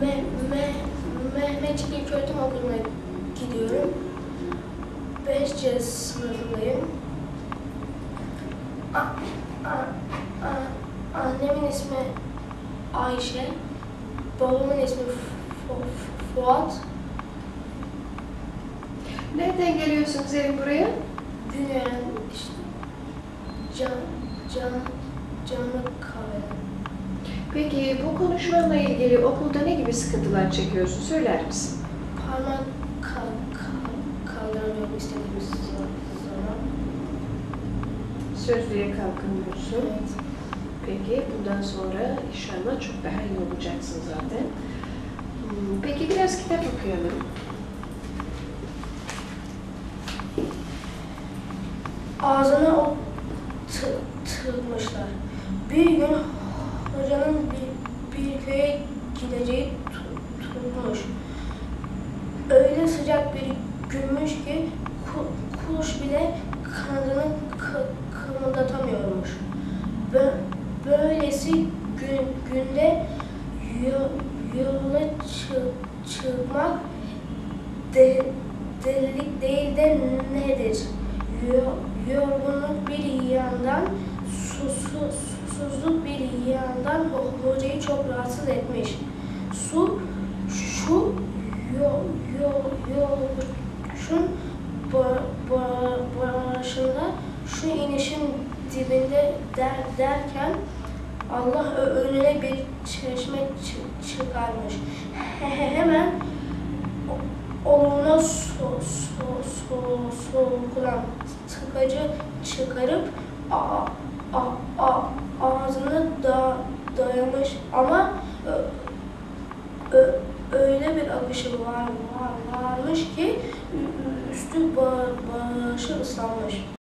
Me, me, Mehmetçik İlköğretim Okulu'na gidiyorum. 5C sınıfındayım. A, a, a, annemin ismi Ayşe. Babamın ismi Fu- Fuat. Nereden geliyorsunuz Erin buraya? Güneyen işte can, can, canlı kahve. Peki bu konuşmanla ilgili okulda ne gibi sıkıntılar çekiyorsun? Söyler misin? Parmak kal, kal, kaldıramıyorum istediğimiz zaman. Sözlüğe kalkamıyorsun. Evet. Peki bundan sonra inşallah çok daha iyi olacaksın zaten. Hmm, Peki biraz kitap okuyalım. Ağzına o tı. Bir gün hocanın bir, bir köye gideceği tu- tutmuş. Öyle sıcak bir günmüş ki ku- kuş bile kanadını kı, kımıldatamıyormuş. Bö, böylesi gün, günde yo- yola çı, çıkmak de, delilik değil de nedir? Yo- Yorgunluk bir yandan, susuz, susuzluk bir yandan ho- hocayı çok rahatsız etmiş. Su, şu yo, yo, yolcun ba- ba- başında şu inişin dibinde der, derken Allah önüne bir çeşme çı- çıkarmış. He- he- Hemen Oğluna so, so, so, sokulan tıkacı çıkarıp a, a, a, öyle bir akışı var, var varmış ki üstü ba, başı ıslanmış.